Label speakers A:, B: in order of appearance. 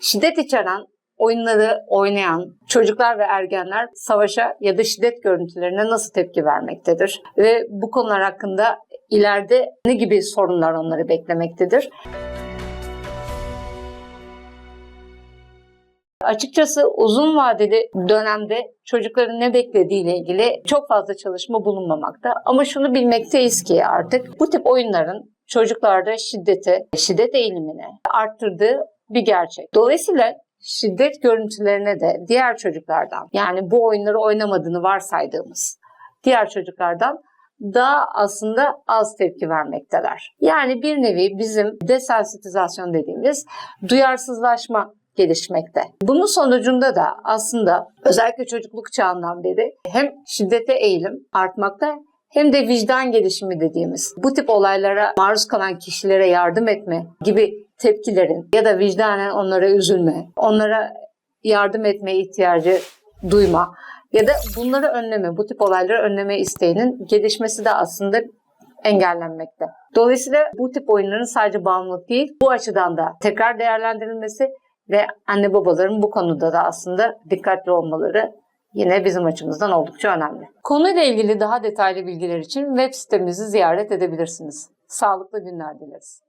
A: Şiddet içeren oyunları oynayan çocuklar ve ergenler savaşa ya da şiddet görüntülerine nasıl tepki vermektedir? Ve bu konular hakkında ileride ne gibi sorunlar onları beklemektedir? Açıkçası uzun vadeli dönemde çocukların ne beklediğiyle ilgili çok fazla çalışma bulunmamakta. Ama şunu bilmekteyiz ki artık bu tip oyunların çocuklarda şiddeti, şiddet eğilimini arttırdığı bir gerçek. Dolayısıyla şiddet görüntülerine de diğer çocuklardan yani bu oyunları oynamadığını varsaydığımız diğer çocuklardan daha aslında az tepki vermekteler. Yani bir nevi bizim desensitizasyon dediğimiz duyarsızlaşma gelişmekte. Bunun sonucunda da aslında özellikle çocukluk çağından beri hem şiddete eğilim artmakta hem de vicdan gelişimi dediğimiz bu tip olaylara maruz kalan kişilere yardım etme gibi tepkilerin ya da vicdanen onlara üzülme, onlara yardım etme ihtiyacı duyma ya da bunları önleme, bu tip olayları önleme isteğinin gelişmesi de aslında engellenmekte. Dolayısıyla bu tip oyunların sadece bağımlılık değil, bu açıdan da tekrar değerlendirilmesi ve anne babaların bu konuda da aslında dikkatli olmaları yine bizim açımızdan oldukça önemli. Konuyla ilgili daha detaylı bilgiler için web sitemizi ziyaret edebilirsiniz. Sağlıklı günler dileriz.